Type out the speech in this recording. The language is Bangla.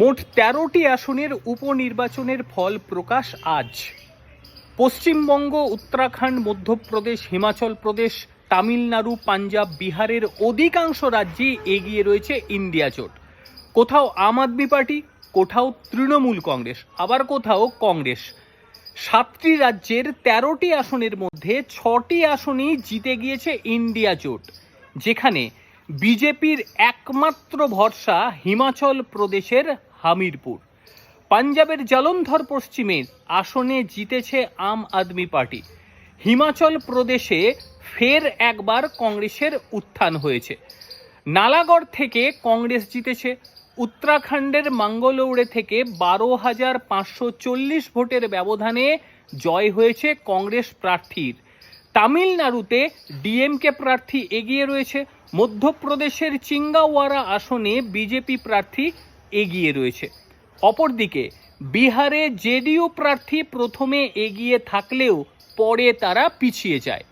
মোট তেরোটি আসনের উপনির্বাচনের ফল প্রকাশ আজ। পশ্চিমবঙ্গ, উত্তরাখণ্ড, মধ্যপ্রদেশ, হিমাচল প্রদেশ, তামিলনাড়ু, পাঞ্জাব, বিহারের অধিকাংশ রাজ্যেই এগিয়ে রয়েছে ইন্ডিয়া জোট। কোথাও আম আদমি পার্টি, কোথাও তৃণমূল কংগ্রেস, আবার কোথাও কংগ্রেস। সাতটি রাজ্যের তেরোটি আসনের মধ্যে ছটি আসনই জিতে গিয়েছে ইন্ডিয়া জোট, যেখানে বিজেপির একমাত্র ভরসা হিমাচল প্রদেশের হামিরপুর। পাঞ্জাবের জলন্ধর পশ্চিমের আসনে জিতেছে আম আদমি পার্টি। হিমাচল প্রদেশে ফের একবার কংগ্রেসের উত্থান হয়েছে। নালাগড় থেকে কংগ্রেস জিতেছে। উত্তরাখণ্ডের মাঙ্গলৌড়ে থেকে বারো হাজার পাঁচশো চল্লিশ ভোটের ব্যবধানে জয় হয়েছে কংগ্রেস প্রার্থীর। তামিলনাড়ুতে ডিএমকে প্রার্থী এগিয়ে রয়েছে। মধ্যপ্রদেশের চিঙ্গাওয়ারা আসনে বিজেপি প্রার্থী এগিয়ে রয়েছে। অপরদিকে, বিহারে জেডিইউ প্রার্থী প্রথমে এগিয়ে থাকলেও পরে তারা পিছিয়ে যায়।